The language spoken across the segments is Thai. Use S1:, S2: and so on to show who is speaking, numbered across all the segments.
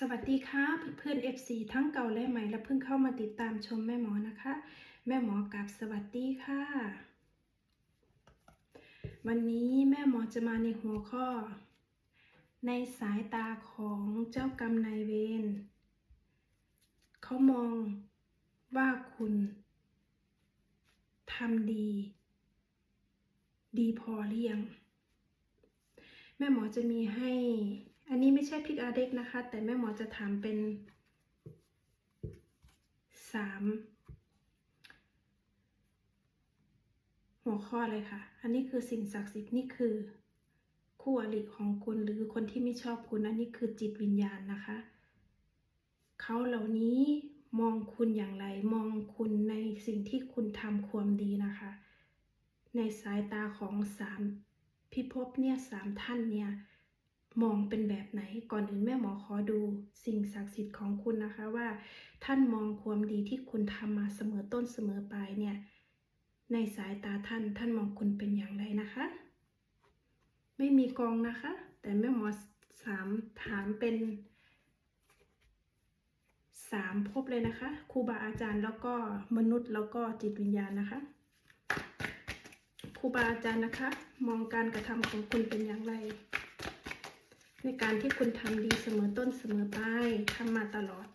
S1: สวัสดีค่ะเพื่อนๆ FC ทั้งเก่าและใหม่และเพิ่งเข้ามาติดตามชมแม่หมอนะคะ แม่หมอกับสวัสดีค่ะ วันนี้แม่หมอจะมาในหัวข้อ ในสายตาของเจ้ากรรมนายเวรเขามองว่าคุณทำดี ดีพอหรือยัง แม่หมอจะมีให้ อันนี้ไม่ใช่พริกอาเด็กนะคะ แต่แม่หมอจะถามเป็นสามหัวข้อเลยค่ะ อันนี้คือสิ่งศักดิ์สิทธิ์นี่คือคู่อริของคุณหรือคนที่ไม่ชอบคุณอันนี้คือจิตวิญญาณนะคะ เขาเหล่านี้มองคุณอย่างไร มองคุณในสิ่งที่คุณทำความดีนะคะ ในสายตาของสามพิภพเนี่ยสามท่านเนี่ย มองเป็นแบบไหนก่อนอื่นแม่หมอขอดูสิ่งศักดิ์สิทธิ์ของคุณนะคะว่า ท่านมองความดีที่คุณทำมาเสมอต้นเสมอปลายเนี่ยในสายตาท่านท่านมองคุณเป็นอย่างไรนะคะ ไม่มีกองนะคะ แต่แม่หมอสามถามเป็นสามภพเลยนะคะครูบาอาจารย์แล้วก็มนุษย์แล้วก็จิตวิญญาณนะคะครูบาอาจารย์นะคะ มองการกระทำของคุณเป็นอย่างไร ในการที่คุณทำดีเสมอต้นเสมอปลายทำมาตลอด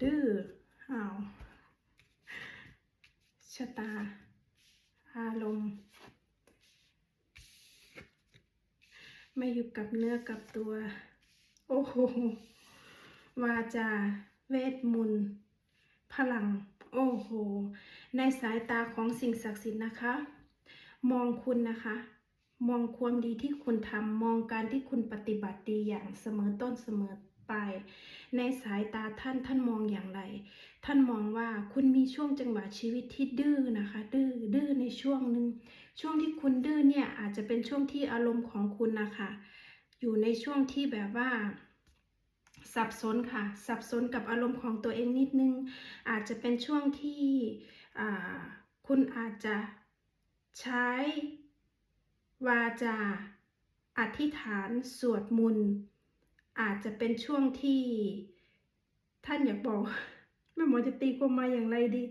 S1: ดื้ออ้าวชะตา อารมณ์ ไม่อยู่กับเนื้อกับตัว โอ้โห วาจา เวทมนต์พลัง โอ้โห ในสายตาของสิ่งศักดิ์สิทธิ์นะคะ มองคุณนะคะ มองความดีที่คุณทำมองการที่คุณปฏิบัติดีอย่างเสมอต้นเสมอ ป ในสายตาท่านท่านมองอย่างไร ท่านมองว่าคุณมีช่วงจังหวะชีวิตที่ดื้อนะคะ ดื้อดื้อในช่วงหนึ่งช่วงที่คุณดื้อเนี่ยอาจจะเป็นช่วงที่อารมณ์ของคุณนะคะอยู่ในช่วงที่แบบว่าสับสนค่ะ สับสนกับอารมณ์ของตัวเองนิดนึง อาจจะเป็นช่วงที่คุณอาจจะใช้วาจาอธิษฐานสวดมนต์ อาจจะเป็นช่วงที่ท่านอยากบอกแม่หมอจะตีความมาอย่างไรดี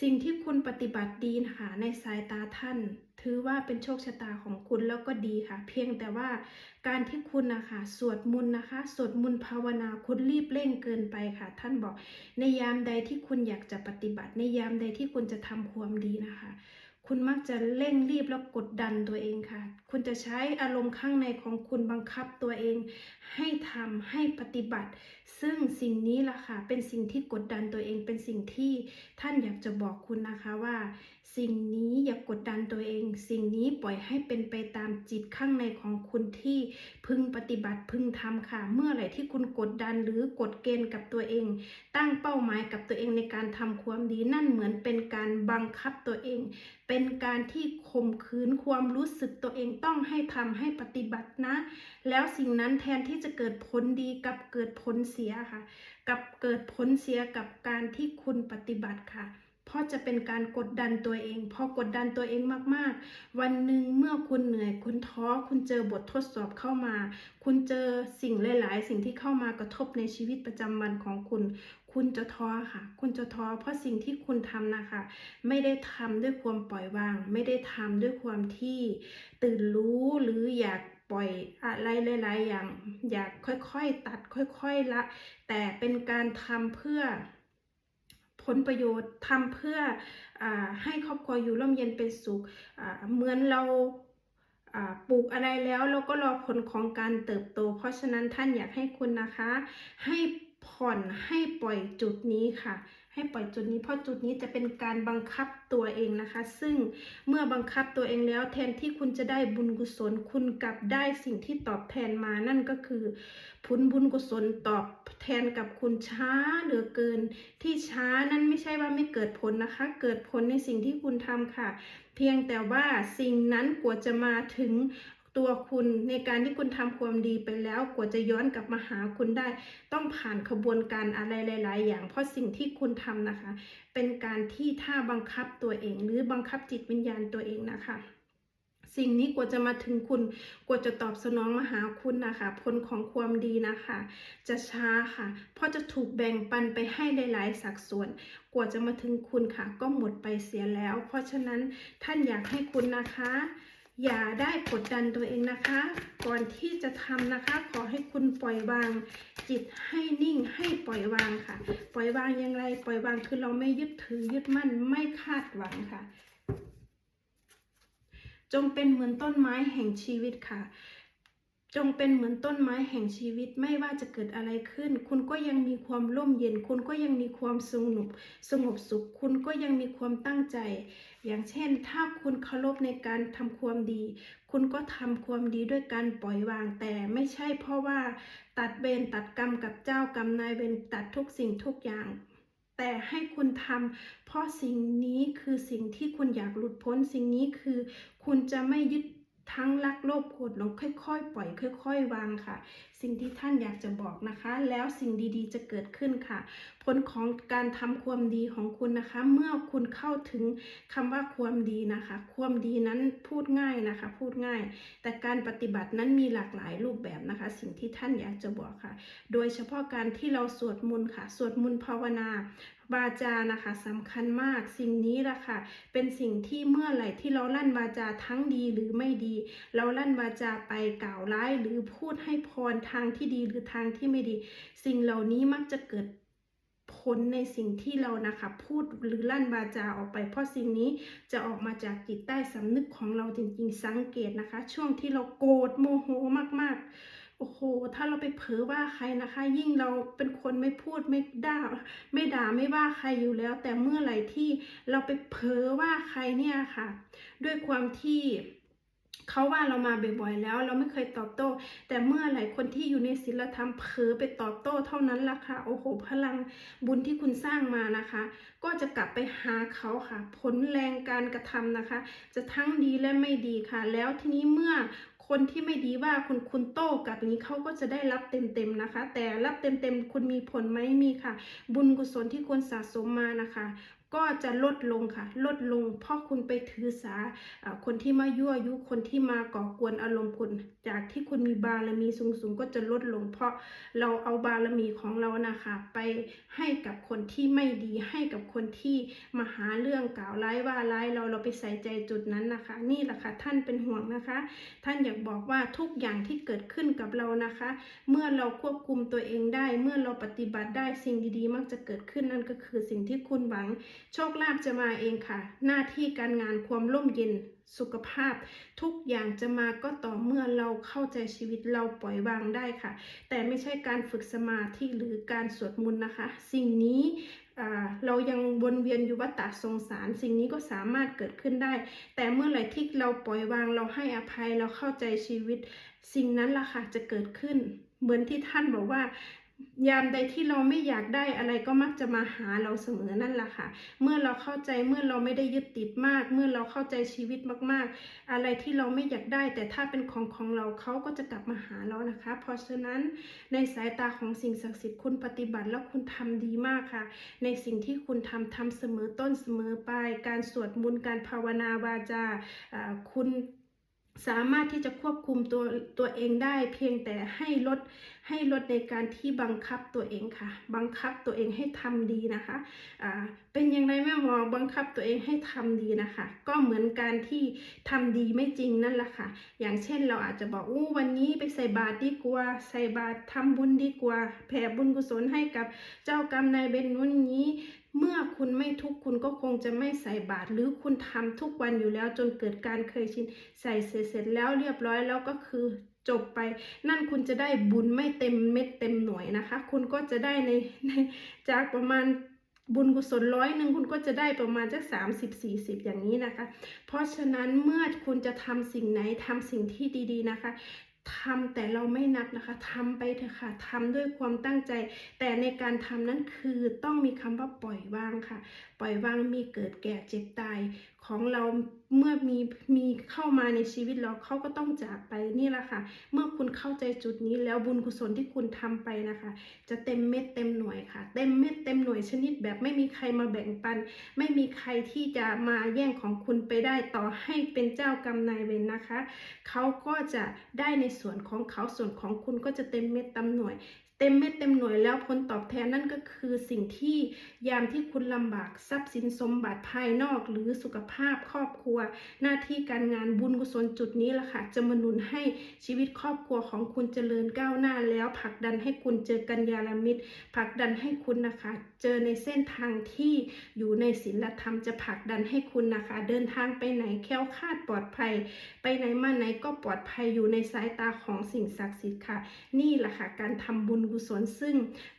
S1: สิ่งที่คุณปฏิบัติดีนะคะในสายตาท่าน ถือว่าเป็นโชคชะตาของคุณแล้วก็ดีค่ะ เพียงแต่ว่าการที่คุณนะคะสวดมนต์นะคะ สวดมนต์ภาวนาคุณรีบเร่งเกินไปค่ะ ท่านบอกในยามใดที่คุณอยากจะปฏิบัติ ในยามใดที่คุณจะทำความดีนะคะ คุณมักจะเร่งรีบแล้วกดดันตัวเองค่ะ คุณจะใช้อารมณ์ข้างในของคุณบังคับตัวเอง ให้ทำให้ปฏิบัติ ซึ่งสิ่งนี้ล่ะค่ะ เป็นสิ่งที่กดดันตัวเอง เป็นสิ่งที่ท่านอยากจะบอกคุณนะคะว่า สิ่งนี้อย่ากกดดันตัวเอง สิ่งนี้ปล่อยให้เป็นไปตามจิตข้างในของคุณที่พึงปฏิบัติพึงทำค่ะ เมื่อไหร่ที่คุณกดดันหรือกดเกณฑ์กับตัวเอง ตั้งเป้าหมายกับตัวเองในการทำความดีนั่นเหมือนเป็นการบังคับตัวเอง เป็นการที่ข่มขืนความรู้สึกตัวเองต้องให้ทำให้ปฏิบัตินะ แล้วสิ่งนั้นแทนที่จะเกิดผลดีกับเกิดผลเสียค่ะ กับเกิดผลเสียกับการที่คุณปฏิบัติค่ะ เพราะจะเป็นการกดดันตัวเองพอกดดันตัวเองมากๆ วันหนึ่งเมื่อคุณเหนื่อยคุณท้อคุณเจอบททดสอบเข้ามา คุณเจอสิ่งหลาย ๆ สิ่งที่เข้ามากระทบในชีวิตประจำวันของคุณ คุณจะท้อค่ะ คุณจะท้อเพราะสิ่งที่คุณทำนะคะ ไม่ได้ทำด้วยความปล่อยวาง ไม่ได้ทำด้วยความที่ตื่นรู้หรืออยากปล่อยอะไรหลาย ๆ อย่างอยากค่อย ๆ ตัดค่อย ๆ ละ แต่เป็นการทำเพื่อ ผลประโยชน์ทำเพื่ออให้ครอบครัวอยู่ร่มเย็นเป็นสุขเหมือนเราปลูกอะไรแล้วเราก็รอผลของการเติบโต เพราะฉะนั้นท่านอยากให้คุณนะคะ ให้ผ่อนให้ปล่อยจุดนี้ค่ะ ให้ปล่อยจุดนี้เพราะจุดนี้จะเป็นการบังคับตัวเองนะคะ ซึ่งเมื่อบังคับตัวเองแล้วแทนที่คุณจะได้บุญกุศล คุณกลับได้สิ่งที่ตอบแทนมานั่นก็คือผลบุญกุศลตอบแทนกับคุณช้าเหลือเกิน ที่ช้านั้นไม่ใช่ว่าไม่เกิดผลนะคะ เกิดผลในสิ่งที่คุณทำค่ะ เพียงแต่ว่าสิ่งนั้นกว่าจะมาถึง ตัวคุณในการที่คุณทำความดีไปแล้วกว่าจะย้อนกลับมาหาคุณได้ ต้องผ่านขบวนการอะไรหลาย ๆ อย่าง เพราะสิ่งที่คุณทำนะคะ เป็นการที่ถ้าบังคับตัวเอง หรือบังคับจิตวิญญาณตัวเองนะคะสิ่งนี้กว่าจะมาถึงคุณกว่าจะตอบสนองมาหาคุณนะคะ ผลของความดีนะคะ จะช้าค่ะ เพราะจะถูกแบ่งปันไปให้หลาย ๆ สัดส่วน กว่าจะมาถึงคุณค่ะ ก็หมดไปเสียแล้ว เพราะฉะนั้นท่านอยากให้คุณนะคะ อย่าได้กดดันตัวเองนะคะ ก่อนที่จะทำนะคะ ขอให้คุณปล่อยวาง จิตให้นิ่งให้ปล่อยวางค่ะ ปล่อยวางอย่างไร ปล่อยวางคือเราไม่ยึดถือยึดมั่นไม่คาดหวังค่ะ จงเป็นเหมือนต้นไม้แห่งชีวิตค่ะ จงเป็นเหมือนต้นไม้แห่งชีวิตไม่ว่าจะเกิดอะไรขึ้น คุณก็ยังมีความร่มเย็น คุณก็ยังมีความสงบสงบสุข คุณก็ยังมีความตั้งใจ อย่างเช่น ถ้าคุณเคารพในการทำความดี คุณก็ทำความดีด้วยการปล่อยวางแต่ไม่ใช่เพราะว่า ตัดเวรตัดกรรมกับเจ้ากรรมนายเวรตัดทุกสิ่งทุกอย่างแต่ให้คุณทำเพราะสิ่งนี้คือสิ่งที่คุณอยากหลุดพ้น สิ่งนี้คือคุณจะไม่ยึด ทั้งรักโลภโกรธหลงค่อยๆ ปล่อย ค่อย ๆ วางค่ะ สิ่งที่ท่านอยากจะบอกนะคะ แล้วสิ่งดีๆ จะเกิดขึ้นค่ะ ผลของการทำความดีของคุณนะคะ เมื่อคุณเข้าถึงคำว่าความดีนะคะ ความดีนั้นพูดง่ายนะคะ พูดง่าย แต่การปฏิบัตินั้นมีหลากหลายรูปแบบนะคะ สิ่งที่ท่านอยากจะบอกค่ะ โดยเฉพาะการที่เราสวดมนต์ค่ะ สวดมนต์ภาวนาวาจานะคะสำคัญมากสิ่งนี้ละค่ะ เป็นสิ่งที่เมื่อไหร่ที่เราลั่นวาจาทั้งดีหรือไม่ดี เราลั่นวาจาไปกล่าวร้ายหรือพูดให้พรทางที่ดีหรือทางที่ไม่ดี สิ่งเหล่านี้มักจะเกิดผลในสิ่งที่เรานะคะพูดหรือลั่นวาจาออกไป เพราะสิ่งนี้จะออกมาจากจิตใต้สำนึกของเราจริงๆ สังเกตนะคะ ช่วงที่เราโกรธโมโหมากๆ โอ้โห ถ้าเราไปเผลอว่าใครนะคะ ยิ่งเราเป็นคนไม่พูดไม่ด่าไม่ด่าไม่ว่าใครอยู่แล้ว แต่เมื่อไหร่ที่เราไปเผลอว่าใครเนี่ยค่ะ ด้วยความที่ เขาว่าเรามาบ่อยๆแล้ว เราไม่เคยตอบโต้ แต่เมื่อไหร่คนที่อยู่ในศีลธรรมเผลอไปตอบโต้เท่านั้นล่ะค่ะโอ้โหพลังบุญที่คุณสร้างมานะคะ ก็จะกลับไปหาเขาค่ะ ผลแรงการกระทำนะคะ จะทั้งดีและไม่ดีค่ะ แล้วทีนี้เมื่อคนที่ไม่ดีว่าคุณคุณโต้กลับอย่างนี้เขาก็จะได้รับเต็มๆนะคะ แต่รับเต็มๆคุณมีผลไหมมีค่ะ บุญกุศลที่คุณสะสมมานะคะ ก็จะลดลงค่ะ ลดลง เพราะคุณไปถือสาคนที่มายั่วยุคนที่มาก่อกวนอารมณ์คุณจากที่คุณมีบารมีสูงๆ ก็จะลดลง เพราะเราเอาบารมีของเรานะคะ ไปให้กับคนที่ไม่ดีให้กับคนที่มาหาเรื่องกล่าวร้ายว่าร้ายเราเราไปใส่ใจจุดนั้นนะคะ นี่แหละค่ะท่านเป็นห่วงนะคะ ท่านอยากบอกว่าทุกอย่างที่เกิดขึ้นกับเรานะคะ เมื่อเราควบคุมตัวเองได้ เมื่อเราปฏิบัติได้สิ่งดีๆ มักจะเกิดขึ้นนั่นก็คือสิ่งที่คุณหวังโชคลาภจะมาเองค่ะ หน้าที่การงานความร่มเย็นสุขภาพ ทุกอย่างจะมาก็ต่อเมื่อเราเข้าใจชีวิตเราปล่อยวางได้ค่ะ แต่ไม่ใช่การฝึกสมาธิหรือการสวดมนต์นะคะ สิ่งนี้อ่าเรายังวนเวียนอยู่วัฏสงสาร สิ่งนี้ก็สามารถเกิดขึ้นได้ แต่เมื่อไหร่ที่เราปล่อยวางเราให้อภัยเราเข้าใจชีวิต สิ่งนั้นล่ะค่ะจะเกิดขึ้น เหมือนที่ท่านบอกว่า ยามใดที่เราไม่อยากได้อะไรก็มักจะมาหาเราเสมอนั่นแหละค่ะ เมื่อเราเข้าใจเมื่อเราไม่ได้ยึดติดมาก เมื่อเราเข้าใจชีวิตมากๆ อะไรที่เราไม่อยากได้ แต่ถ้าเป็นของของเราเขาก็จะกลับมาหาเรานะคะ เพราะฉะนั้นในสายตาของสิ่งศักดิ์สิทธิ์คุณปฏิบัติแล้วคุณทำดีมากค่ะ ในสิ่งที่คุณทำทำเสมอต้นเสมอปลายการสวดมนต์การภาวนาวาจาคุณ สามารถที่จะควบคุมตัวตัวเองได้เพียงแต่ให้ลดให้ลดในการที่บังคับตัวเองค่ะ บังคับตัวเองให้ทำดีนะคะอ่าเป็นอย่างไรแม่หมอบังคับตัวเองให้ทำดีนะคะ ก็เหมือนการที่ทำดีไม่จริงนั่นแหละค่ะ อย่างเช่นเราอาจจะบอกอู้วันนี้ไปใส่บาตรดีกว่า ใส่บาตรทำบุญดีกว่า แผ่บุญกุศลให้กับเจ้ากรรมนายเวรนู้นนี้ เมื่อคุณไม่ทุกคุณก็คงจะไม่ใส่บาตรหรือคุณทำทุกวันอยู่แล้วจนเกิดการเคยชิน ใส่เสร็จเสร็จแล้วเรียบร้อยแล้วก็คือจบไป นั่นคุณจะได้บุญไม่เต็มเม็ดเต็มหน่วยนะคะ คุณก็จะได้ในในจากประมาณบุญกุศลร้อยหนึ่งคุณก็จะได้ประมาณสักสามสิบสี่สิบอย่างนี้นะคะ เพราะฉะนั้นเมื่อคุณจะทำสิ่งไหนทำสิ่งที่ดีๆนะคะ ทำแต่เราไม่นับนะคะทำไปเถอะค่ะทำด้วยความตั้งใจ แต่ในการทำนั้นคือต้องมีคำว่าปล่อยวางค่ะ ปล่อยวางมีเกิดแก่เจ็บตาย ของเราเมื่อมีมีเข้ามาในชีวิตเราเขาก็ต้องจากไปนี่แหละค่ะ เมื่อคุณเข้าใจจุดนี้แล้วบุญกุศลที่คุณทำไปนะคะ จะเต็มเม็ดเต็มหน่วยค่ะ เต็มเม็ดเต็มหน่วยชนิดแบบไม่มีใครมาแบ่งปัน ไม่มีใครที่จะมาแย่งของคุณไปได้ต่อให้เป็นเจ้ากรรมนายเวรนะคะเขาก็จะได้ในส่วนของเขาส่วนของคุณก็จะเต็มเม็ดเต็มหน่วยเต็มเม็ดเต็มหน่วยแล้วผลตอบแทนนั่นก็คือสิ่งที่ยามที่คุณลำบากทรัพย์สินสมบัติภายนอกหรือสุขภาพาพครอบครัว หน้าที่การงานบุญกุศลจุดนี้แหละค่ะ จะมาหนุนให้ชีวิตครอบครัวของคุณเจริญก้าวหน้าแล้วผลักดันให้คุณเจอกัญญาลมิตรผลักดันให้คุณนะคะ เจอในเส้นทางที่อยู่ในศีลธรรมจะผลักดันให้คุณนะคะ เดินทางไปไหนแค้วคาดปลอดภัย ไปไหนมาไหนก็ปลอดภัยอยู่ในสายตาของสิ่งศักดิ์สิทธิ์ค่ะ นี่แหละค่ะการทำบุญกุศลซึ่ง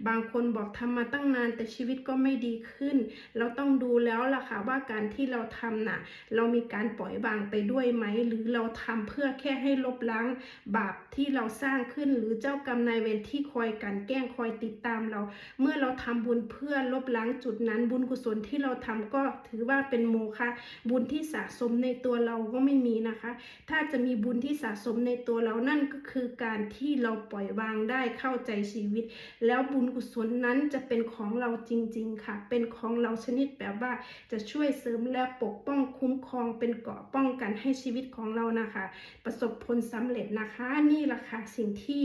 S1: บางคนบอกทำมาตั้งนานแต่ชีวิตก็ไม่ดีขึ้น เราต้องดูแล้วล่ะค่ะว่าการที่เราทำน่ะ เรามีการปล่อยวางไปด้วยไหม หรือเราทำเพื่อแค่ให้ลบล้างบาปที่เราสร้างขึ้น หรือเจ้ากรรมนายเวรที่คอยกันแกล้งคอยติดตามเรา เมื่อเราทำบุญเพื่อลบล้างจุดนั้น บุญกุศลที่เราทำก็ถือว่าเป็นโมฆะบุญที่สะสมในตัวเราก็ไม่มีนะคะ ถ้าจะมีบุญที่สะสมในตัวเรานั่นก็คือการที่เราปล่อยวางได้เข้าใจชีวิต แล้วบุญกุศลนั้นจะเป็นของเราจริง ๆ ค่ะ เป็นของเราชนิดแบบว่าจะช่วยเสริมและปกป้อง้องคุ้มครองเป็นเกราะป้องกันให้ชีวิตของเรานะคะ ประสบผลสำเร็จนะคะ นี่แหละค่ะสิ่งที่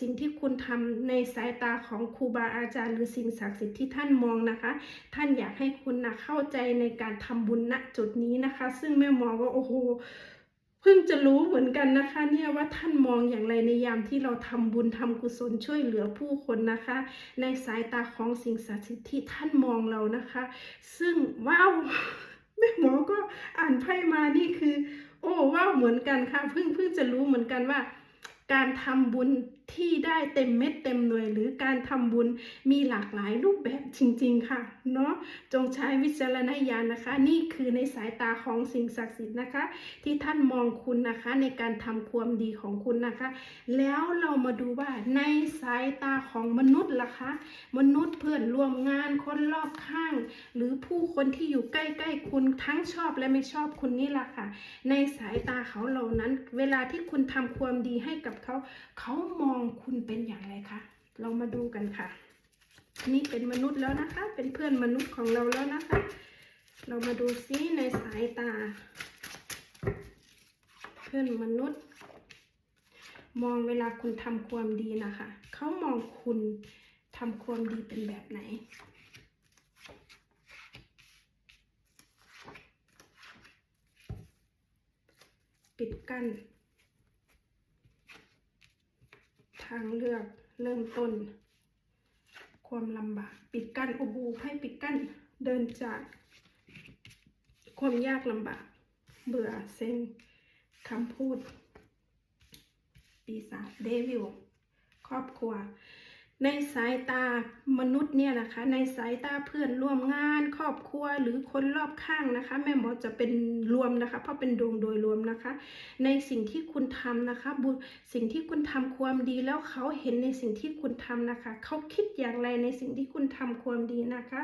S1: สิ่งที่คุณทำในสายตาของครูบาอาจารย์ หรือสิ่งศักดิ์สิทธิ์ที่ท่านมองนะคะ ท่านอยากให้คุณนะเข้าใจในการทำบุญณจุดนี้นะคะ ซึ่งแม่มองว่าโอ้โหเพิ่งจะรู้เหมือนกันนะคะเนี่ยว่าท่านมองอย่างไรในยามที่เราทำบุญทำกุศลช่วยเหลือผู้คนนะคะ ในสายตาของสิ่งศักดิ์สิทธิ์ที่ท่านมองเรานะคะ ซึ่งว้าว แม่หมอก็อ่านไพ่มานี่คือ โอ้ว้าวเหมือนกันค่ะเพิ่งเพิ่งจะรู้เหมือนกันว่า การทำบุญ ที่ได้เต็มเม็ดเต็มหน่วยหรือการทำบุญมีหลากหลายรูปแบบจริง ๆ ค่ะเนาะจงใช้วิจารณญาณนะคะ นี่คือในสายตาของสิ่งศักดิ์สิทธิ์นะคะ ที่ท่านมองคุณนะคะในการทำความดีของคุณนะคะ แล้วเรามาดูว่าในสายตาของมนุษย์ล่ะคะ มนุษย์เพื่อนร่วมงานคนรอบข้าง หรือผู้คนที่อยู่ใกล้ๆคุณทั้งชอบและไม่ชอบคุณนี่แหละค่ะ ในสายตาเขาเหล่านั้น เวลาที่คุณทำความดีให้กับเขาเขามององคุณเป็นอย่างไรคะเรามาดูกันค่ะ นี่เป็นมนุษย์แล้วนะคะ เป็นเพื่อนมนุษย์ของเราแล้วนะคะ เรามาดูซิในสายตา เพื่อนมนุษย์ มองเวลาคุณทำความดีนะคะเขามองคุณทำความดีเป็นแบบไหนปิดกั้น ทางเลือกเริ่มต้น ความลำบาก ปิดกั้นโอ้โหให้ปิดกั้นเดินจาก ความยากลำบาก เบื่อเซ็งคำพูด ปีศาจเดวิลครอบครัว ในสายตามนุษย์เนี่ยนะคะ ในสายตาเพื่อนร่วมงาน ครอบครัวหรือคนรอบข้างนะคะ แม่หมอจะเป็นรวมนะคะ เพราะเป็นดวงโดยรวมนะคะ ในสิ่งที่คุณทำนะคะบุญสิ่งที่คุณทำความดีแล้วเขาเห็นในสิ่งที่คุณทำนะคะ เขาคิดอย่างไรในสิ่งที่คุณทำความดีนะคะ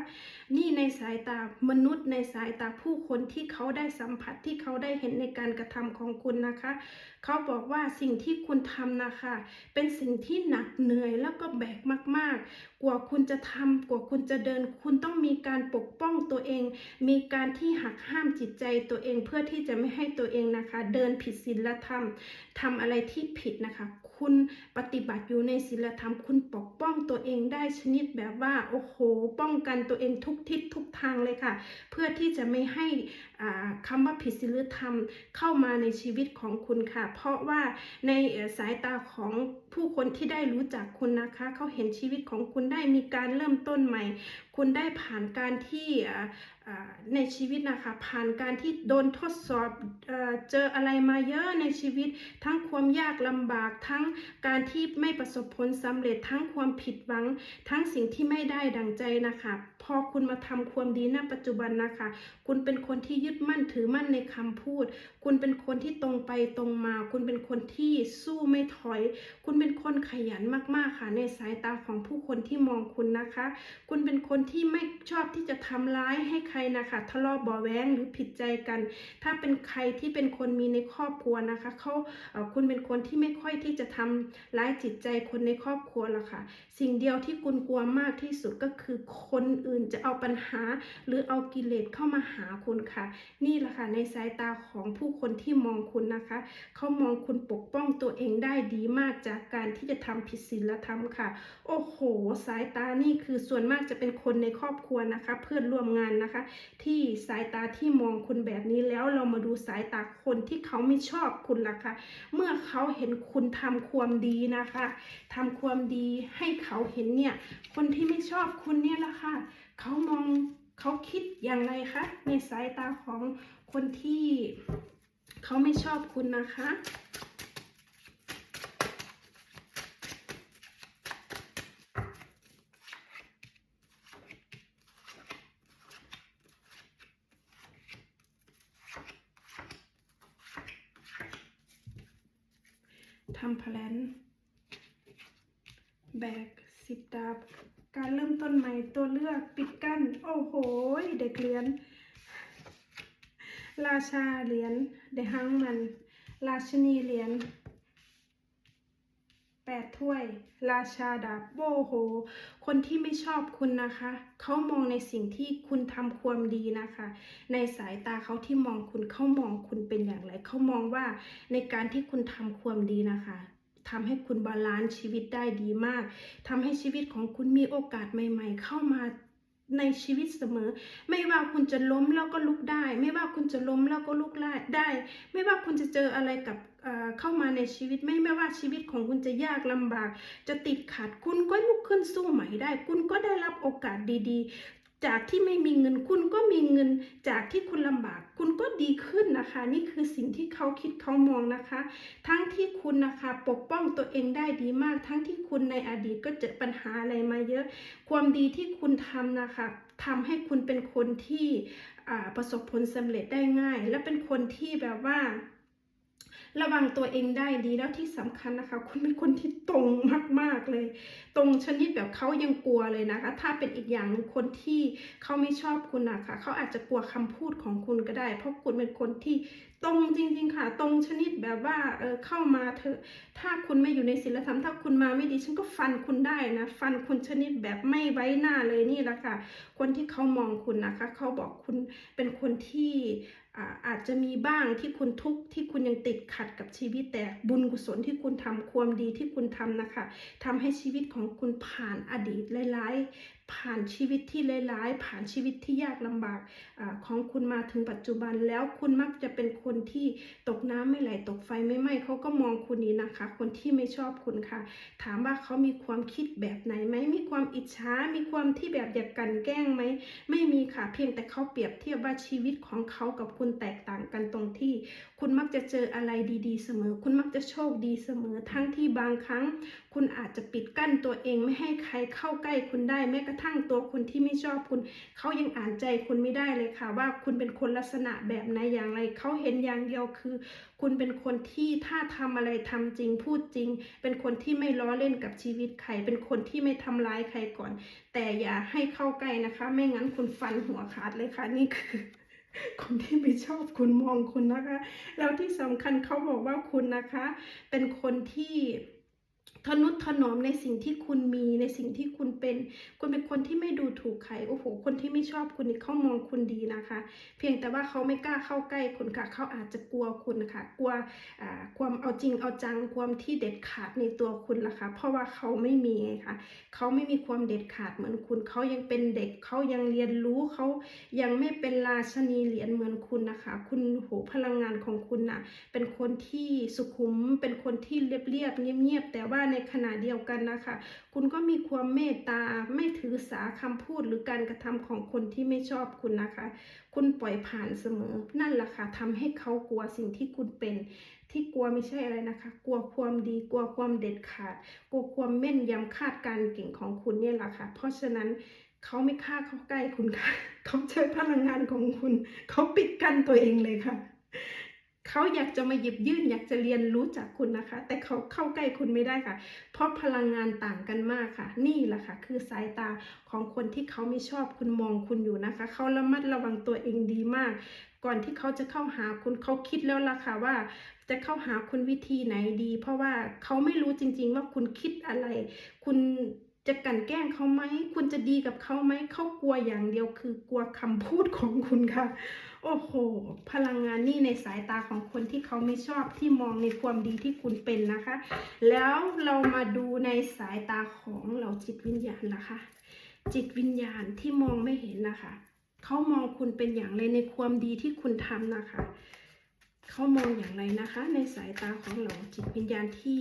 S1: นี่ในสายตามนุษย์ ในสายตาผู้คนที่เขาได้สัมผัสที่เขาได้เห็นในการกระทำของคุณนะคะ เขาบอกว่าสิ่งที่คุณทำนะคะ เป็นสิ่งที่หนักเหนื่อยแล้วก็แบกมาก กว่าคุณจะทำกว่าคุณจะเดิน คุณต้องมีการปกป้องตัวเอง มีการที่หักห้ามจิตใจตัวเองเพื่อที่จะไม่ให้ตัวเองนะคะ เดินผิดศีลธรรมทำอะไรที่ผิดนะคะ คุณปฏิบัติอยู่ในศีลธรรม คุณปกป้องตัวเองได้ชนิดแบบว่าโอ้โห ป้องกันตัวเองทุกทิศทุกทางเลยค่ะ เพื่อที่จะไม่ให้อ่าคำว่าผิดศีลธรรมเข้ามาในชีวิตของคุณค่ะ เพราะว่าในสายตาของผู้คนที่ได้รู้จักคุณนะคะ เขาเห็นชีวิตของคุณได้มีการเริ่มต้นใหม่คุณได้ผ่านการที่ในชีวิตนะคะ ผ่านการที่โดนทดสอบเอเจออะไรมาเยอะในชีวิต ทั้งความยากลำบากทั้งการที่ไม่ประสบผลสำเร็จทั้งความผิดหวัง ทั้งสิ่งที่ไม่ได้ดังใจนะคะ พอคุณมาทำความดีณปัจจุบันนะคะ คุณเป็นคนที่ยึดมั่นถือมั่นในคำพูด คุณเป็นคนที่ตรงไปตรงมา คุณเป็นคนที่สู้ไม่ถอย คุณเป็นคนขยันมากๆค่ะในสายตาของผู้คนที่มองคุณนะคะ คุณเป็นคนที่ไม่ชอบที่จะทำร้ายให้ใครนะคะทะเลาะบาะแว้งหรือผิดใจกัน ถ้าเป็นใครที่เป็นคนมีในครอบครัวนะคะเขาคุณเป็นคนที่ไม่ค่อยที่จะทำร้ายจิตใจคนในครอบครัวละค่ะ สิ่งเดียวที่คุณกลัวมากที่สุดก็คือคนอื่นจะเอาปัญหา หรือเอากิเลสเข้ามาหาคุณค่ะ นี่แหละค่ะในสายตาของผู้คนที่มองคุณนะคะเขามองคุณปกป้องตัวเองได้ดีมากจากการที่จะทำผิดศีลธรรมค่ะ โอ้โห สายตานี่คือส่วนมากจะเป็นคนคนในครอบครัวนะคะ เพื่อนร่วมงานนะคะ ที่สายตาที่มองคุณแบบนี้แล้วเรามาดูสายตาคนที่เขาไม่ชอบคุณล่ะค่ะ เมื่อเขาเห็นคุณทำความดีนะคะทำความดีให้เขาเห็นเนี่ย คนที่ไม่ชอบคุณเนี่ยละค่ะเขามองเขาคิดอย่างไรคะในสายตาของคนที่เขาไม่ชอบคุณนะคะ ทำแพลนแบกสิบดาบ การเริ่มต้นใหม่ตัวเลือกปิดกั้น โอ้โห เด็กเหรียญราชาเหรียญเดฮังมัน ราชนีเหรียญ ถ้วย ราชาดาบโอโห คนที่ไม่ชอบคุณนะคะ เขามองในสิ่งที่คุณทำความดีนะคะ ในสายตาเขาที่มองคุณเขามองคุณเป็นอย่างไร เขามองว่าในการที่คุณทำความดีนะคะทำให้คุณบาลานซ์ชีวิตได้ดีมากทำให้ชีวิตของคุณมีโอกาสใหม่ ๆ เข้ามา ในชีวิตเสมอ ไม่ว่าคุณจะล้มแล้วก็ลุกได้ ไม่ว่าคุณจะล้มแล้วก็ลุกได้ ไม่ว่าคุณจะเจออะไรกับเข้ามาในชีวิตไม่ไม่ว่าชีวิตของคุณจะยากลำบาก จะติดขัดคุณก็ลุกขึ้นสู้ใหม่ได้ คุณก็ได้รับโอกาสดีๆ จากที่ไม่มีเงินคุณก็มีเงิน จากที่คุณลำบาก คุณก็ดีขึ้นนะคะ นี่คือสิ่งที่เขาคิดเขามองนะคะ ทั้งที่คุณนะคะปกป้องตัวเองได้ดีมาก ทั้งที่คุณในอดีตก็เจอปัญหาอะไรมาเยอะ ความดีที่คุณทำนะคะทำให้คุณเป็นคนที่ประสบผลสำเร็จได้ง่าย และเป็นคนที่แบบว่า ระวังตัวเองได้ดีแล้วที่สำคัญนะคะ คุณเป็นคนที่ตรงมากๆเลย ตรงชนิดแบบเขายังกลัวเลยนะคะ ถ้าเป็นอีกอย่างหนึ่งคนที่เขาไม่ชอบคุณนะคะเขาอาจจะกลัวคำพูดของคุณก็ได้ เพราะคุณเป็นคนที่ ตรงจริง ๆ ค่ะ ตรงชนิดแบบว่าเออเข้ามาเถอะถ้าคุณไม่อยู่ในศีลธรรมถ้าคุณมาไม่ดีฉันก็ฟันคุณได้นะ ฟันคุณชนิดแบบไม่ไว้หน้าเลยนี่แหละค่ะ คนที่เขามองคุณนะคะ เขาบอกคุณเป็นคนที่อาอาจจะมีบ้างที่คุณทุกข์ที่คุณยังติดขัดกับชีวิตแต่บุญกุศลที่คุณทำความดีที่คุณทำนะคะทำให้ชีวิตของคุณผ่านอดีตร้ายๆ ผ่านชีวิตที่ร้ายๆผ่านชีวิตที่ยากลำบากอของคุณมาถึงปัจจุบัน แล้วคุณมักจะเป็นคนที่ตกน้ำไม่ไหลตกไฟไม่ไหม้เขาก็มองคุณนี้นะคะ คนที่ไม่ชอบคุณค่ะ ถามว่าเขามีความคิดแบบไหนไหมมีความอิจฉา มีความที่แบบอยากกันแกล้งไหมไม่มีค่ะ เพียงแต่เขาเปรียบเทียบว่าชีวิตของเขากับคุณแตกต่างกันตรงที่ คุณมักจะเจออะไรดีๆ เสมอ คุณมักจะโชคดีเสมอ ทั้งที่บางครั้ง คุณอาจจะปิดกั้นตัวเองไม่ให้ใครเข้าใกล้คุณได้แม้กระทั่งตัวคนที่ไม่ชอบคุณ เขายังอ่านใจคุณไม่ได้เลยค่ะ ว่าคุณเป็นคนลักษณะแบบไหนอย่างไรเขาเห็นอย่างเดียวคือ คุณเป็นคนที่ถ้าทำอะไรทำจริงพูดจริง เป็นคนที่ไม่ล้อเล่นกับชีวิตใคร เป็นคนที่ไม่ทำร้ายใครก่อน แต่อย่าให้เข้าใกล้นะคะ ไม่งั้นคุณฟันหัวขาดเลยค่ะนี่คือคนที่ไม่ชอบคุณมองคุณนะคะ แล้วที่สำคัญเขาบอกว่าคุณนะคะ เป็นคนที่ ทนุถนอมในสิ่งที่คุณมีในสิ่งที่คุณเป็น คุณเป็นคนที่ไม่ดูถูกใครโอ้โหคนที่ไม่ชอบคุณนี่เขามองคุณดีนะคะ เพียงแต่ว่าเขาไม่กล้าเข้าใกล้คุณค่ะเขาอาจจะกลัวคุณค่ะกลัวความเอาจริงเอาจังความที่เด็ดขาดในตัวคุณล่ะค่ะเพราะว่าเขาไม่มีค่ะเขาไม่มีความเด็ดขาดเหมือนคุณเขายังเป็นเด็กเขายังเรียนรู้เขายังไม่เป็นราชนีเหรียญเหมือนคุณนะคะ คุณโหพลังงานของคุณน่ะเป็นคนที่สุขุมเป็นคนที่เรียบเรียบๆเงียบๆแต่ว่าในขณะเดียวกันนะคะ คุณก็มีความเมตตาไม่ถือสาคำพูดหรือการกระทำของคนที่ไม่ชอบคุณนะคะ คุณปล่อยผ่านเสมอ นั่นแหละค่ะทำให้เขากลัวสิ่งที่คุณเป็น ที่กลัวไม่ใช่อะไรนะคะ กลัวความดี กลัวความเด็ดขาด กลัวความแม่นยำคาดการเก่งของคุณเนี่ยแหละค่ะ เพราะฉะนั้นเขาไม่กล้าเข้าใกล้คุณค่ะ เขาเจอพลังงานของคุณ เขาปิดกั้นตัวเองเลยค่ะ เขาอยากจะมาหยิบยื่นอยากจะเรียนรู้จากคุณนะคะ แต่เขาเข้าใกล้คุณไม่ได้ค่ะ เพราะพลังงานต่างกันมากค่ะ นี่แหละค่ะ คือสายตาของคนที่เขาไม่ชอบคุณมองคุณอยู่นะคะ เขาระมัดระวังตัวเองดีมาก ก่อนที่เขาจะเข้าหาคุณเขาคิดแล้วล่ะค่ะว่า จะเข้าหาคุณวิธีไหนดี เพราะว่าเขาไม่รู้จริง ๆ ว่าคุณคิดอะไร คุณ จะกลั่นแกล้งเขาไหม คุณจะดีกับเขาไหม เขากลัวอย่างเดียวคือกลัวคำพูดของคุณค่ะ โอ้โห พลังงานนี่ในสายตาของคนที่เขาไม่ชอบที่มองในความดีที่คุณเป็นนะคะ แล้วเรามาดูในสายตาของเหล่าจิตวิญญาณนะคะ จิตวิญญาณที่มองไม่เห็นนะคะ เขามองคุณเป็นอย่างไรในความดีที่คุณทำนะคะ เขามองอย่างไรนะคะ ในสายตาของเหล่าจิตวิญญาณที่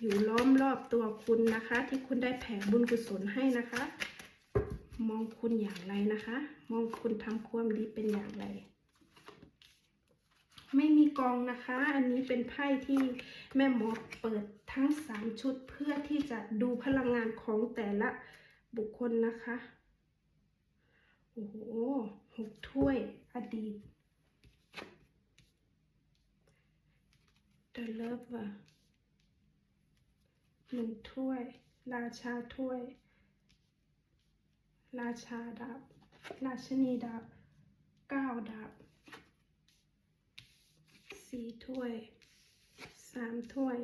S1: อยู่ล้อมรอบตัวคุณนะคะ ที่คุณได้แผ่บุญกุศลให้นะคะ มองคุณอย่างไรนะคะ มองคุณทำความดีเป็นอย่างไร ไม่มีกองนะคะ อันนี้เป็นไพ่ที่แม่หมอเปิดทั้งสามชุดเพื่อที่จะดูพลังงานของแต่ละบุคคลนะคะ โอ้โหหกถ้วยอดีต The Lover หนึ่งถ้วย ราชาถ้วย ราชาดาบ ราชนีดาบเก้าดาบสี่ถ้วยสามถ้วย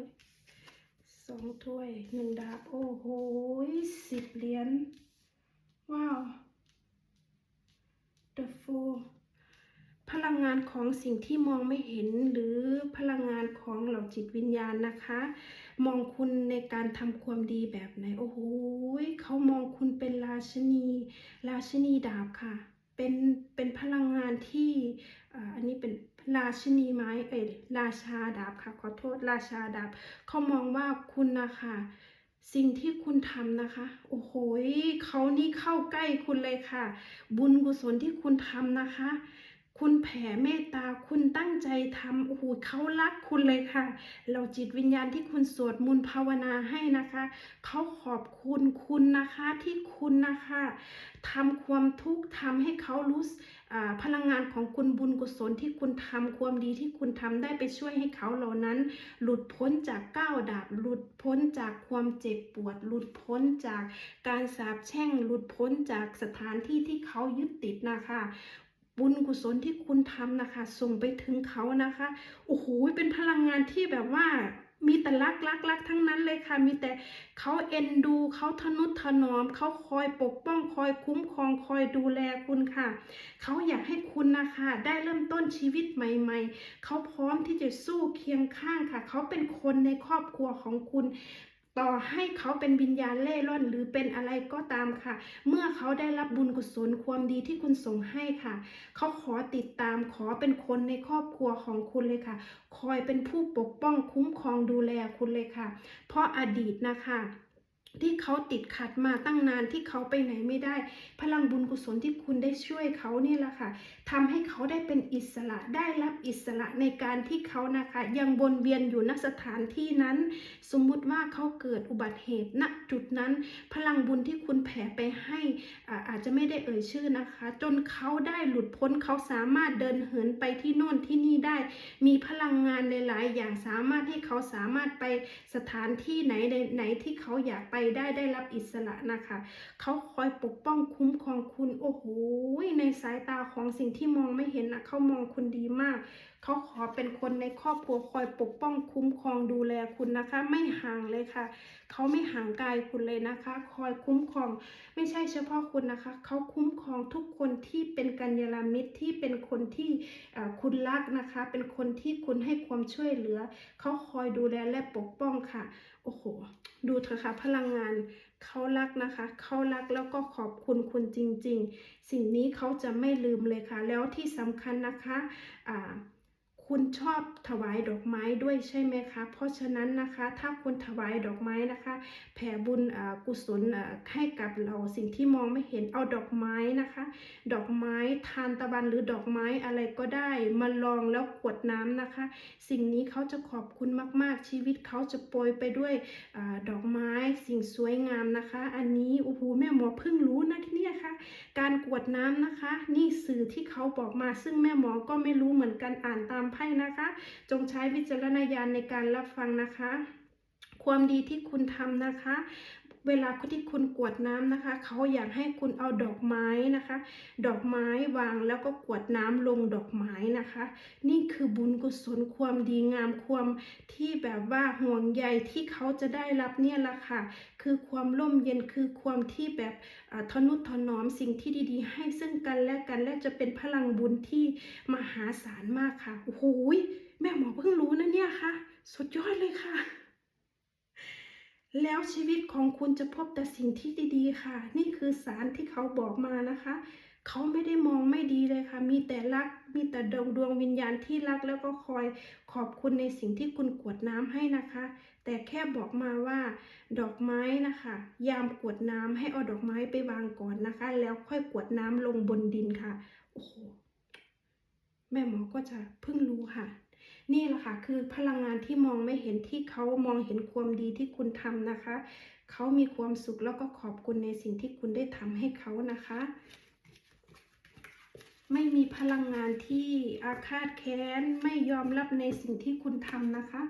S1: สองถ้วยหนึ่งดาบ โอ้โหสิบเหรียญว้าว The Fool พลังงานของสิ่งที่มองไม่เห็นหรือพลังงานของเหล่าจิตวิญญาณนะคะ มองคุณในการทำความดีแบบไหน โอ้โหเขามองคุณเป็นราชนี ราชนีดาบค่ะ เป็นเป็นพลังงานที่อ่าอันนี้เป็นราชนีไม้เอ้ยราชาดาบค่ะ ขอโทษราชาดาบเขามองว่าคุณนะคะสิ่งที่คุณทำนะคะ โอ้โหเขานี่เข้าใกล้คุณเลยค่ะ บุญกุศลที่คุณทำนะคะ คุณแผ่เมตตาคุณตั้งใจทำโอ้โหเขารักคุณเลยค่ะ เราจิตวิญญาณที่คุณสวดมนต์ภาวนาให้นะคะเขาขอบคุณคุณนะคะที่คุณนะคะทำความทุกข์ทำให้เขารู้สึกพลังงานของคุณบุญกุศลที่คุณทำความดีที่คุณทำได้ไปช่วยให้เขาเหล่านั้น หลุดพ้นจากก้าวดาบหลุดพ้นจากความเจ็บปวด หลุดพ้นจากการสาปแช่ง หลุดพ้นจากสถานที่ที่เขายึดติดนะคะ บุญกุศลที่คุณทำนะคะ ส่งไปถึงเขานะคะ โอ้โห เป็นพลังงานที่แบบว่ามีแต่รักรักรักทั้งนั้นเลยค่ะ มีแต่เขาเอ็นดูเขาทนุถนอมเขาคอยปกป้องคอยคุ้มครองคอยดูแลคุณค่ะ เขาอยากให้คุณนะคะ ได้เริ่มต้นชีวิตใหม่ ๆ เขาพร้อมที่จะสู้เคียงข้างค่ะ เขาเป็นคนในครอบครัวของคุณ ต่อให้เขาเป็นวิญญาณเล่ร่อนหรือเป็นอะไรก็ตามค่ะ เมื่อเขาได้รับบุญกุศลความดีที่คุณส่งให้ค่ะ เขาขอติดตามขอเป็นคนในครอบครัวของคุณเลยค่ะ คอยเป็นผู้ปกป้องคุ้มครองดูแลคุณเลยค่ะ เพราะอดีตนะคะ ที่เขาติดขัดมาตั้งนานที่เขาไปไหนไม่ได้ พลังบุญกุศลที่คุณได้ช่วยเขานี่แหละค่ะทำให้เขาได้เป็นอิสระได้รับอิสระในการที่เขานะคะ ยังวนเวียนอยู่ณสถานที่นั้น สมมุติว่าเขาเกิดอุบัติเหตุณจุดนั้น พลังบุญที่คุณแผ่ไปให้อ่าอาจจะไม่ได้เอ่ยชื่อนะคะ จนเขาได้หลุดพ้นเขาสามารถเดินเหินไปที่โน่นที่นี่ได้ มีพลังงานหลาย ๆ อย่างสามารถให้เขาสามารถไปสถานที่ไหนไหนที่เขาอยากไปได้ได้รับอิสระนะคะ เขาคอยปกป้องคุ้มครองคุณโอ้โหในสายตาของสิ่งที่มองไม่เห็นนะเขามองคุณดีมาก เขาขอเป็นคนในครอบครัวคอยปกป้องคุ้มครองดูแลคุณนะคะ ไม่ห่างเลยค่ะ เขาไม่ห่างกายคุณเลยนะคะ คอยคุ้มครอง ไม่ใช่เฉพาะคุณนะคะ เขาคุ้มครองทุกคนที่เป็นกัญญาลมิตรที่เป็นคนที่คุณรักนะคะ เป็นคนที่คุณให้ความช่วยเหลือ เขาคอยดูแลและปกป้องค่ะโอ้โห ดูเถอะค่ะพลังงานเขารักนะคะ เขารักแล้วก็ขอบคุณคุณจริง ๆ สิ่งนี้เขาจะไม่ลืมเลยค่ะ แล้วที่สำคัญนะคะอ่า คุณชอบถวายดอกไม้ด้วยใช่ไหมคะ เพราะฉะนั้นนะคะถ้าคุณถวายดอกไม้นะคะ แผ่บุญกุศลให้กับเราสิ่งที่มองไม่เห็นเอาดอกไม้นะคะ ดอกไม้ทานตะวันหรือดอกไม้อะไรก็ได้มาลองแล้วกวดน้ำนะคะ สิ่งนี้เขาจะขอบคุณมากๆ ชีวิตเขาจะโปรยไปด้วยอดอกไม้สิ่งสวยงามนะคะ อันนี้โอ้โหแม่หมอเพิ่งรู้นะที่นี่ค่ะ การกวดน้ำนะคะ นี่สื่อที่เขาบอกมาซึ่งแม่หมอก็ไม่รู้เหมือนกันอ่านตามไพ่นะคะ จงใช้วิจารณญาณในการรับฟังนะคะ ความดีที่คุณทำนะคะ เวลาที่คุณกวดน้ำนะคะ เขาอยากให้คุณเอาดอกไม้นะคะ ดอกไม้วางแล้วก็กวดน้ำลงดอกไม้นะคะ นี่คือบุญกุศลความดีงามความที่แบบว่าห่วงใยที่เขาจะได้รับเนี่ยละค่ะ คือความร่มเย็นคือความที่แบบอ่าทนุถนอมสิ่งที่ดีๆ ให้ซึ่งกันและกันและจะเป็นพลังบุญที่มหาศาลมากค่ะโอ้โหแม่หมอเพิ่งรู้นะเนี่ยค่ะ สุดยอดเลยค่ะ แล้วชีวิตของคุณจะพบแต่สิ่งที่ดีๆ ค่ะ นี่คือสารที่เขาบอกมานะคะ เขาไม่ได้มองไม่ดีเลยค่ะ มีแต่รัก มีแต่ดวงดวงวิญญาณที่รักแล้วก็คอยขอบคุณในสิ่งที่คุณกวดน้ำให้นะคะ แต่แค่บอกมาว่า ดอกไม้นะคะ ยามกวดน้ำให้เอาดอกไม้ไปวางก่อนนะคะ แล้วค่อยกวดน้ำลงบนดินค่ะ โอ้โห แม่หมอก็จะเพิ่งรู้ค่ะ นี่แหละค่ะคือพลังงานที่มองไม่เห็นที่เขามองเห็นความดีที่คุณทำนะคะ เขามีความสุขแล้วก็ขอบคุณในสิ่งที่คุณได้ทำให้เขานะคะ ไม่มีพลังงานที่อาฆาตแค้นไม่ยอมรับในสิ่งที่คุณทำนะคะ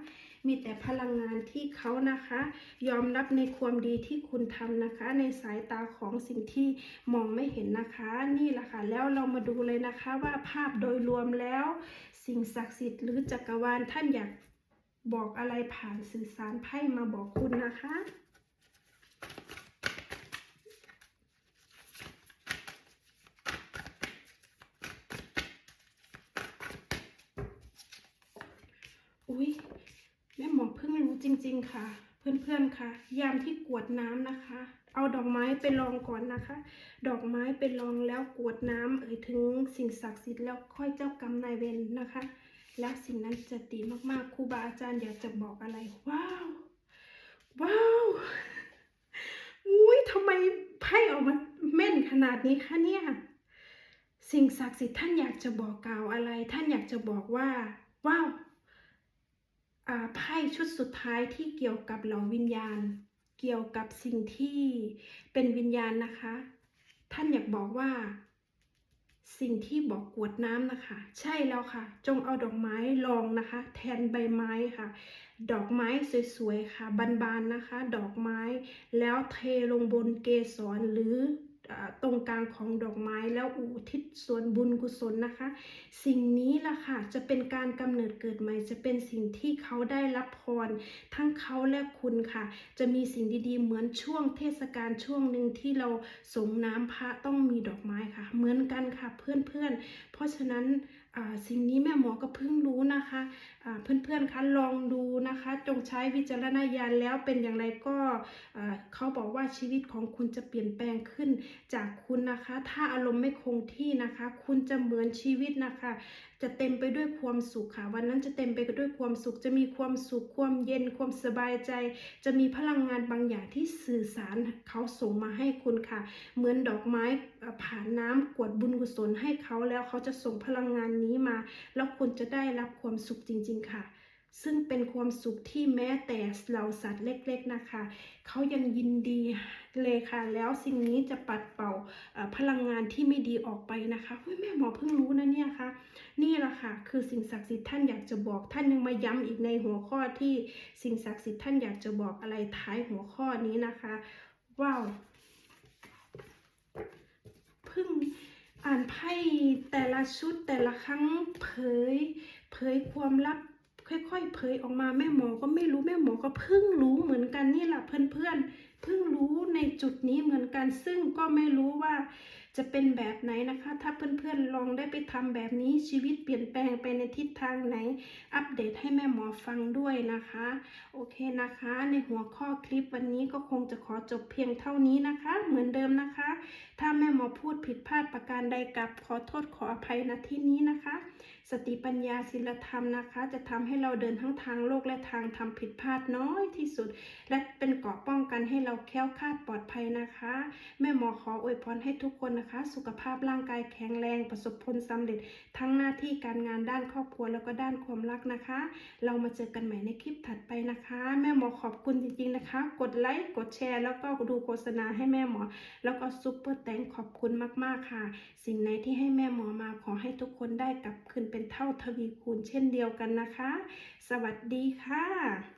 S1: มีแต่พลังงานที่เขานะคะ ยอมรับในความดีที่คุณทำนะคะ ในสายตาของสิ่งที่มองไม่เห็นนะคะ นี่แหละค่ะแล้วเรามาดูเลยนะคะว่าภาพโดยรวมแล้ว สิ่งศักดิ์สิทธิ์หรือจักรวาลท่านอยากบอกอะไรผ่านสื่อสารไพ่มาบอกคุณนะคะอุ๊ย หมอเพิ่งรู้จริง ๆ ค่ะ เพื่อนๆค่ะ ยามที่กวดน้ำนะคะ เอาดอกไม้ไปลองก่อนนะคะ ดอกไม้ไปลองแล้วกวดน้ำเอ่ยถึงสิ่งศักดิ์สิทธิ์แล้วค่อยเจ้ากรรมนายเวรนะคะ และสิ่งนั้นจะดีมากๆครูบาอาจารย์อยากจะบอกอะไรว้าวว้าวอุ้ยทำไมไพ่ออกมาแม่นขนาดนี้คะเนี่ยสิ่งศักดิ์สิทธิ์ท่านอยากจะบอกกล่าวอะไร ท่านอยากจะบอกว่าว้าว ไพ่ชุดสุดท้ายที่เกี่ยวกับเหล่าวิญญาณ เกี่ยวกับสิ่งที่เป็นวิญญาณนะคะ ท่านอยากบอกว่า สิ่งที่บอกกวดน้ำนะคะ ใช่แล้วค่ะ จงเอาดอกไม้รองนะคะ แทนใบไม้ค่ะ ดอกไม้สวยๆค่ะ บานๆนะคะ ดอกไม้แล้วเทลงบนเกสรหรือ ตรงกลางของดอกไม้แล้วอุทิศส่วนบุญกุศลนะคะ สิ่งนี้ล่ะค่ะจะเป็นการกำเนิดเกิดใหม่ จะเป็นสิ่งที่เขาได้รับพร ทั้งเขาและคุณค่ะ จะมีสิ่งดีๆ เหมือนช่วงเทศกาลช่วงหนึ่งที่เราสงน้ำพระต้องมีดอกไม้ค่ะ เหมือนกันค่ะเพื่อนๆเพราะฉะนั้นสิ่งนี้แม่หมอก็เพิ่งรู้นะคะ เพื่อนๆคะลองดูนะคะ จงใช้วิจารณญาณแล้วเป็นอย่างไรก็เขาบอกว่าชีวิตของคุณจะเปลี่ยนแปลงขึ้นจากคุณนะคะ ถ้าอารมณ์ไม่คงที่นะคะ คุณจะเหมือนชีวิตนะคะ จะเต็มไปด้วยความสุขค่ะ วันนั้นจะเต็มไปด้วยความสุข จะมีความสุขความเย็นความสบายใจ จะมีพลังงานบางอย่างที่สื่อสารเขาส่งมาให้คุณค่ะ เหมือนดอกไม้ผ่านน้ำกวดบุญกุศลให้เขาแล้วเขาจะส่งพลังงานนี้มา แล้วคุณจะได้รับความสุขจริงๆค่ะ ซึ่งเป็นความสุขที่แม้แต่เหล่าสัตว์เล็กๆนะคะ เขายังยินดีเลยค่ะ แล้วสิ่งนี้จะปัดเป่าพลังงานที่ไม่ดีออกไปนะคะเฮ้ยแม่หมอเพิ่งรู้นะเนี่ยค่ะ นี่แหละค่ะ คือสิ่งศักดิ์สิทธิ์ท่านอยากจะบอกท่านยังมาย้ำอีกในหัวข้อที่สิ่งศักดิ์สิทธิ์ท่านอยากจะบอกอะไรท้ายหัวข้อนี้นะคะว้าวเพิ่งอ่านไพ่แต่ละชุดแต่ละครั้งเผย เผยความลับค่อยๆเผยออกมาแม่หมอก็ไม่รู้แม่หมอก็เพิ่งรู้เหมือนกันนี่แหละเพื่อนๆเพิ่งรู้ในจุดนี้เหมือนกัน ซึ่งก็ไม่รู้ว่าจะเป็นแบบไหนนะคะ ถ้าเพื่อนๆลองได้ไปทำแบบนี้ชีวิตเปลี่ยนแปลงไปในทิศทางไหน อัปเดตให้แม่หมอฟังด้วยนะคะ โอเคนะคะ ในหัวข้อคลิปวันนี้ก็คงจะขอจบเพียงเท่านี้นะคะ เหมือนเดิมนะคะ ถ้าแม่หมอพูดผิดพลาดประการใดกับขอโทษขออภัยณที่นี้นะคะ สติปัญญาศีลธรรมนะคะ จะทำให้เราเดินทั้งทางโลกและทางธรรมผิดพลาดน้อยที่สุด และเป็นเกราะป้องกันให้เราแค้วคาดปลอดภัยนะคะ แม่หมอขออวยพรให้ทุกคนนะคะ สุขภาพร่างกายแข็งแรงประสบผลสำเร็จ ทั้งหน้าที่การงานด้านครอบครัวแล้วก็ด้านความรักนะคะ เรามาเจอกันใหม่ในคลิปถัดไปนะคะ แม่หมอขอบคุณจริงๆนะคะ กดไลค์กดแชร์ แล้วก็ดูโฆษณาให้แม่หมอ แล้วก็ซุปเปอร์แตงขอบคุณมากๆค่ะ สิ่งไหนที่ให้แม่หมอมาขอให้ทุกคนได้กลับคืนไปเป็นเท่าทวีคูณเช่นเดียวกันนะคะ สวัสดีค่ะ